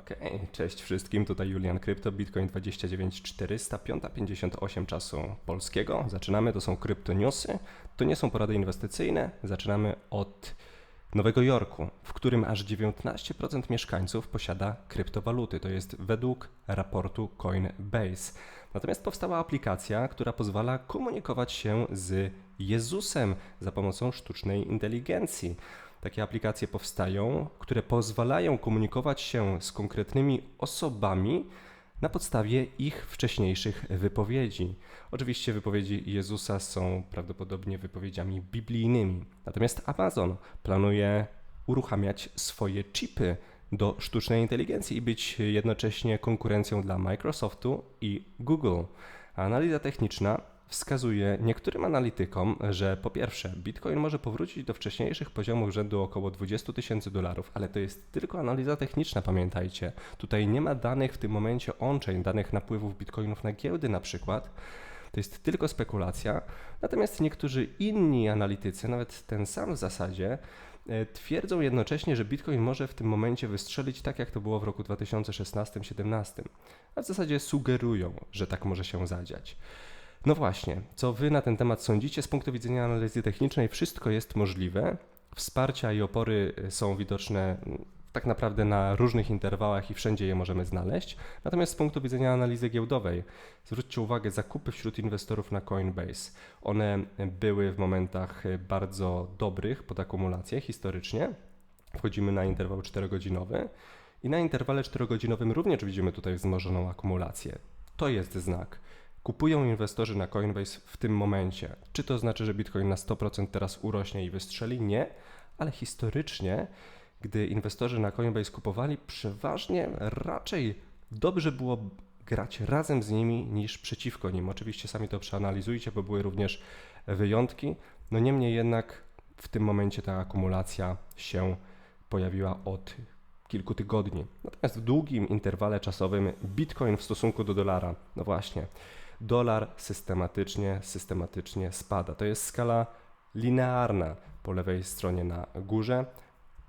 Okej, cześć wszystkim, tutaj Julian Krypto, Bitcoin 29400, 5.58 czasu polskiego. Zaczynamy, to są kryptoniusy, to nie są porady inwestycyjne. Zaczynamy od Nowego Jorku, w którym aż 19% mieszkańców posiada kryptowaluty. To jest według raportu Coinbase. Natomiast powstała aplikacja, która pozwala komunikować się z Jezusem za pomocą sztucznej inteligencji. Takie aplikacje powstają, które pozwalają komunikować się z konkretnymi osobami na podstawie ich wcześniejszych wypowiedzi. Oczywiście wypowiedzi Jezusa są prawdopodobnie wypowiedziami biblijnymi. Natomiast Amazon planuje uruchamiać swoje chipy do sztucznej inteligencji i być jednocześnie konkurencją dla Microsoftu i Google. Analiza techniczna wskazuje niektórym analitykom, że po pierwsze Bitcoin może powrócić do wcześniejszych poziomów rzędu około 20 tysięcy dolarów, ale to jest tylko analiza techniczna, pamiętajcie. Tutaj nie ma danych w tym momencie on-chain, danych napływów bitcoinów na giełdy na przykład. To jest tylko spekulacja. Natomiast niektórzy inni analitycy, nawet ten sam w zasadzie, e, twierdzą jednocześnie, że Bitcoin może w tym momencie wystrzelić tak, jak to było w roku 2016-17. A w zasadzie sugerują, że tak może się zadziać. No właśnie, co Wy na ten temat sądzicie? Z punktu widzenia analizy technicznej wszystko jest możliwe. Wsparcia i opory y, są widoczne mm, tak naprawdę na różnych interwałach i wszędzie je możemy znaleźć. Natomiast z punktu widzenia analizy giełdowej, zwróćcie uwagę, zakupy wśród inwestorów na Coinbase. One były w momentach y, bardzo dobrych pod akumulację historycznie. Wchodzimy na interwał 4-godzinowy i na interwale 4-godzinowym również widzimy tutaj wzmożoną akumulację. To jest znak kupują inwestorzy na Coinbase w tym momencie. Czy to znaczy, że Bitcoin na 100% teraz urośnie i wystrzeli? Nie, ale historycznie, gdy inwestorzy na Coinbase kupowali, przeważnie raczej dobrze było grać razem z nimi niż przeciwko nim. Oczywiście sami to przeanalizujcie, bo były również wyjątki. No niemniej jednak w tym momencie ta akumulacja się pojawiła od kilku tygodni. Natomiast w długim interwale czasowym Bitcoin w stosunku do dolara, no właśnie, dolar systematycznie, systematycznie spada. To jest skala linearna po lewej stronie na górze.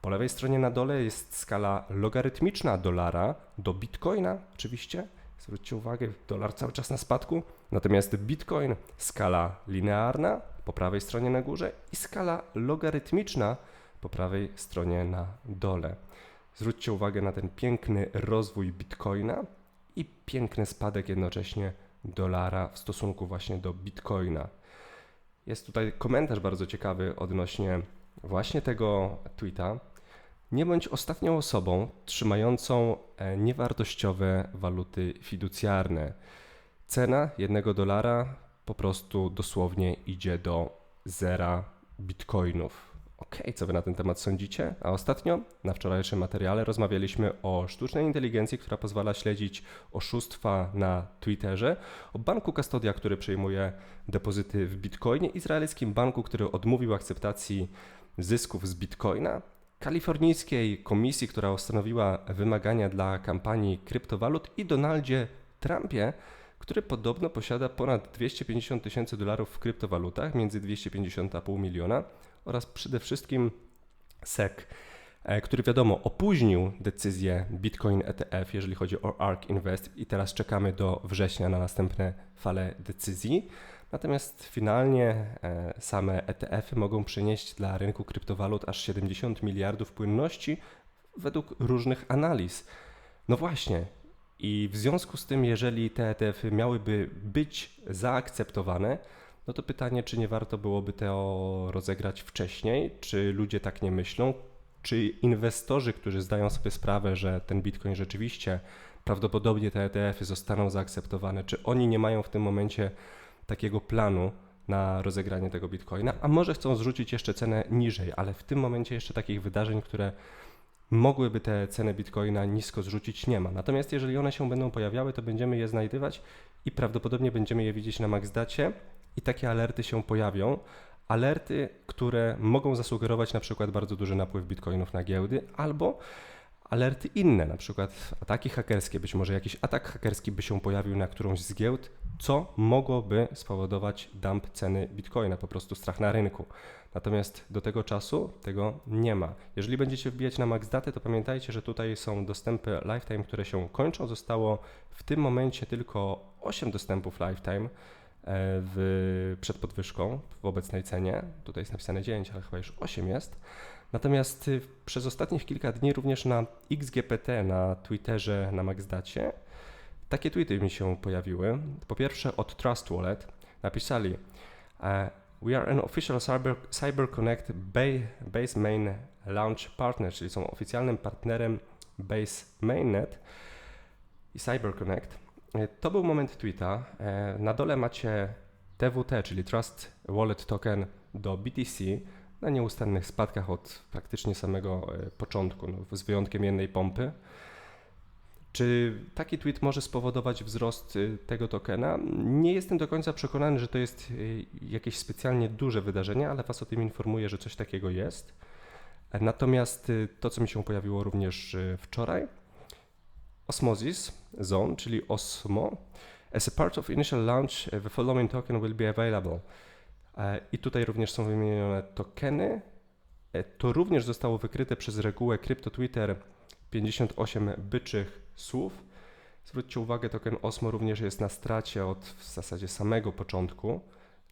Po lewej stronie na dole jest skala logarytmiczna dolara do bitcoina, oczywiście. Zwróćcie uwagę, dolar cały czas na spadku. Natomiast bitcoin skala linearna po prawej stronie na górze i skala logarytmiczna po prawej stronie na dole. Zwróćcie uwagę na ten piękny rozwój bitcoina i piękny spadek jednocześnie dolara w stosunku właśnie do bitcoina. Jest tutaj komentarz bardzo ciekawy odnośnie właśnie tego tweeta. Nie bądź ostatnią osobą trzymającą e, niewartościowe waluty fiducjarne. Cena jednego dolara po prostu dosłownie idzie do zera bitcoinów. Okay, co wy na ten temat sądzicie? A ostatnio, na wczorajszym materiale, rozmawialiśmy o sztucznej inteligencji, która pozwala śledzić oszustwa na Twitterze, o banku Custodia, który przyjmuje depozyty w bitcoinie, izraelskim banku, który odmówił akceptacji zysków z bitcoina, kalifornijskiej komisji, która ustanowiła wymagania dla kampanii kryptowalut i Donaldzie Trumpie, który podobno posiada ponad 250 tysięcy dolarów w kryptowalutach, między 250,5 miliona oraz przede wszystkim SEC, e, który wiadomo opóźnił decyzję Bitcoin ETF, jeżeli chodzi o ARK Invest i teraz czekamy do września na następne fale decyzji. Natomiast finalnie e, same ETF-y mogą przynieść dla rynku kryptowalut aż 70 miliardów płynności według różnych analiz. No właśnie, i w związku z tym, jeżeli te ETF-y miałyby być zaakceptowane, no to pytanie, czy nie warto byłoby to rozegrać wcześniej? Czy ludzie tak nie myślą? Czy inwestorzy, którzy zdają sobie sprawę, że ten Bitcoin rzeczywiście prawdopodobnie te ETF-y zostaną zaakceptowane, czy oni nie mają w tym momencie takiego planu na rozegranie tego Bitcoina, a może chcą zrzucić jeszcze cenę niżej, ale w tym momencie jeszcze takich wydarzeń, które mogłyby te ceny Bitcoina nisko zrzucić, nie ma. Natomiast jeżeli one się będą pojawiały, to będziemy je znajdywać i prawdopodobnie będziemy je widzieć na MaxDacie i takie alerty się pojawią. Alerty, które mogą zasugerować na przykład bardzo duży napływ bitcoinów na giełdy, albo alerty inne, na przykład ataki hakerskie, być może jakiś atak hakerski by się pojawił na którąś z giełd, co mogłoby spowodować dump ceny bitcoina, po prostu strach na rynku. Natomiast do tego czasu tego nie ma. Jeżeli będziecie wbijać na MaxDatę, to pamiętajcie, że tutaj są dostępy lifetime, które się kończą. Zostało w tym momencie tylko 8 dostępów lifetime e, w, przed podwyżką w obecnej cenie. Tutaj jest napisane 9, ale chyba już 8 jest. Natomiast y, przez ostatnich kilka dni również na XGPT, na Twitterze, na MaxDacie takie tweety mi się pojawiły. Po pierwsze od Trust Wallet napisali e, We are an official Cyber, CyberConnect Base Main Launch Partner, czyli są oficjalnym partnerem Base Mainnet i CyberConnect. E, to był moment tweeta. E, na dole macie TWT, czyli Trust Wallet Token do BTC na nieustannych spadkach od praktycznie samego początku, no, z wyjątkiem jednej pompy. Czy taki tweet może spowodować wzrost y, tego tokena? Nie jestem do końca przekonany, że to jest y, jakieś specjalnie duże wydarzenie, ale Was o tym informuję, że coś takiego jest. Natomiast to, co mi się pojawiło również wczoraj, Osmosis Zone, czyli Osmo, as a part of initial launch, the following token will be available. E, I tutaj również są wymienione tokeny. E, to również zostało wykryte przez regułę CryptoTwitter 58 byczych słów. Zwróćcie uwagę, token Osmo również jest na stracie od w zasadzie samego początku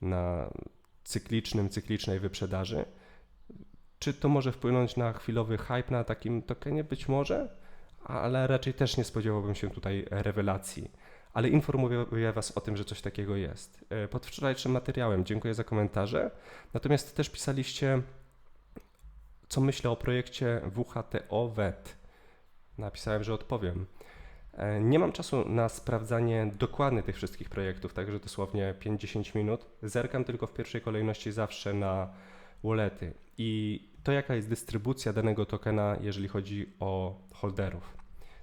na cyklicznym, cyklicznej wyprzedaży. Czy to może wpłynąć na chwilowy hype na takim tokenie? Być może, ale raczej też nie spodziewałbym się tutaj rewelacji. Ale informuję Was o tym, że coś takiego jest. E, pod wczorajszym materiałem dziękuję za komentarze. Natomiast też pisaliście, co myślę o projekcie WHTO WET. Napisałem, że odpowiem. E, nie mam czasu na sprawdzanie dokładnie tych wszystkich projektów, także dosłownie 5-10 minut. Zerkam tylko w pierwszej kolejności zawsze na wallety i to, jaka jest dystrybucja danego tokena, jeżeli chodzi o holderów.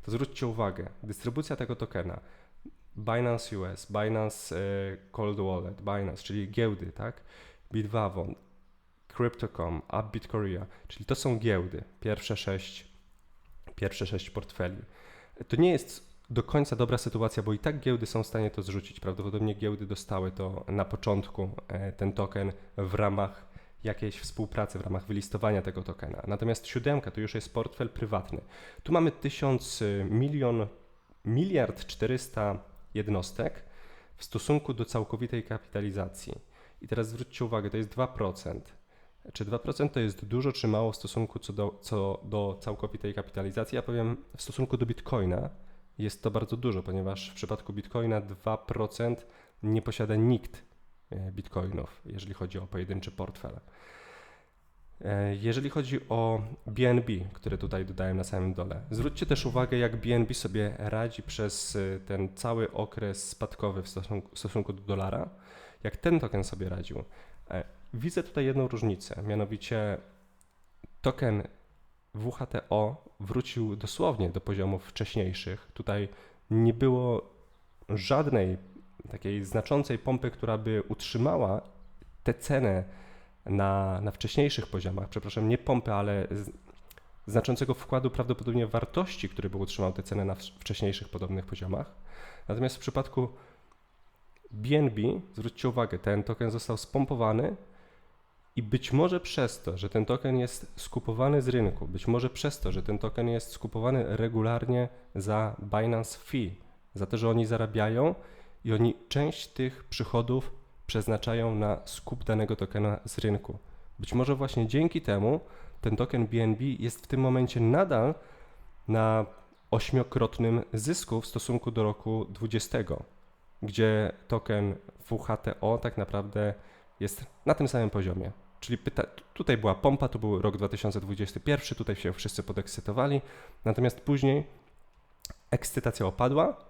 To zwróćcie uwagę, dystrybucja tego tokena Binance US, Binance e, Cold Wallet, Binance, czyli giełdy, tak? Bitvavon, Crypto.com, Upbit Korea, czyli to są giełdy, pierwsze sześć pierwsze sześć portfeli. To nie jest do końca dobra sytuacja, bo i tak giełdy są w stanie to zrzucić. Prawdopodobnie giełdy dostały to na początku, e, ten token w ramach jakiejś współpracy, w ramach wylistowania tego tokena. Natomiast siódemka to już jest portfel prywatny. Tu mamy tysiąc e, milion, miliard 400 jednostek w stosunku do całkowitej kapitalizacji. I teraz zwróćcie uwagę, to jest 2%. Czy 2% to jest dużo, czy mało w stosunku co do, co do całkowitej kapitalizacji? Ja powiem, w stosunku do bitcoina jest to bardzo dużo, ponieważ w przypadku bitcoina 2% nie posiada nikt e, bitcoinów, jeżeli chodzi o pojedynczy portfel. E, jeżeli chodzi o BNB, które tutaj dodałem na samym dole, zwróćcie też uwagę, jak BNB sobie radzi przez e, ten cały okres spadkowy w stosunku, w stosunku do dolara, jak ten token sobie radził. Widzę tutaj jedną różnicę, mianowicie token WHTO wrócił dosłownie do poziomów wcześniejszych. Tutaj nie było żadnej takiej znaczącej pompy, która by utrzymała tę cenę na, na wcześniejszych poziomach. Przepraszam, nie pompy, ale znaczącego wkładu prawdopodobnie wartości, który by utrzymał tę cenę na wcześniejszych podobnych poziomach. Natomiast w przypadku BNB, zwróćcie uwagę, ten token został spompowany i być może przez to, że ten token jest skupowany z rynku, być może przez to, że ten token jest skupowany regularnie za Binance Fee, za to, że oni zarabiają i oni część tych przychodów przeznaczają na skup danego tokena z rynku. Być może właśnie dzięki temu ten token BNB jest w tym momencie nadal na ośmiokrotnym zysku w stosunku do roku 20, gdzie token WHTO tak naprawdę jest na tym samym poziomie. Czyli pyta, tutaj była pompa, to był rok 2021, tutaj się wszyscy podekscytowali, natomiast później ekscytacja opadła.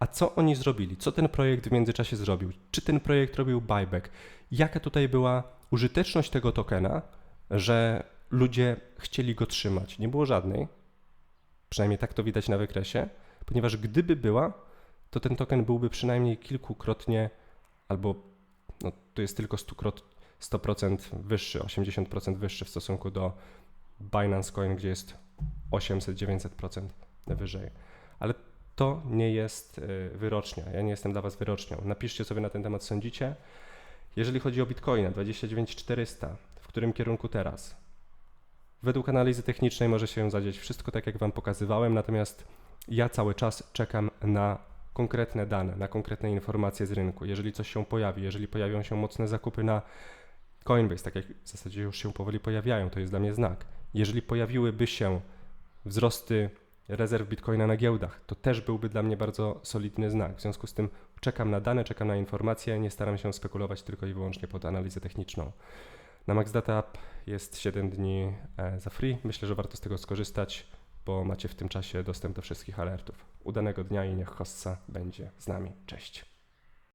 A co oni zrobili? Co ten projekt w międzyczasie zrobił? Czy ten projekt robił buyback? Jaka tutaj była użyteczność tego tokena, że ludzie chcieli go trzymać? Nie było żadnej. Przynajmniej tak to widać na wykresie, ponieważ gdyby była, to ten token byłby przynajmniej kilkukrotnie albo no, to jest tylko stukrotnie 100% wyższy, 80% wyższy w stosunku do Binance Coin, gdzie jest 800-900% wyżej. Ale to nie jest y, wyrocznia. Ja nie jestem dla Was wyrocznią. Napiszcie sobie na ten temat, sądzicie. Jeżeli chodzi o Bitcoina 29400, w którym kierunku teraz? Według analizy technicznej może się zadzieć wszystko tak, jak Wam pokazywałem, natomiast ja cały czas czekam na konkretne dane, na konkretne informacje z rynku. Jeżeli coś się pojawi, jeżeli pojawią się mocne zakupy na Coinbase, tak jak w zasadzie już się powoli pojawiają, to jest dla mnie znak. Jeżeli pojawiłyby się wzrosty rezerw Bitcoina na giełdach, to też byłby dla mnie bardzo solidny znak. W związku z tym czekam na dane, czekam na informacje, nie staram się spekulować tylko i wyłącznie pod analizę techniczną. Na Max Data App jest 7 dni e, za free. Myślę, że warto z tego skorzystać, bo macie w tym czasie dostęp do wszystkich alertów. Udanego dnia i niech hossa będzie z nami. Cześć.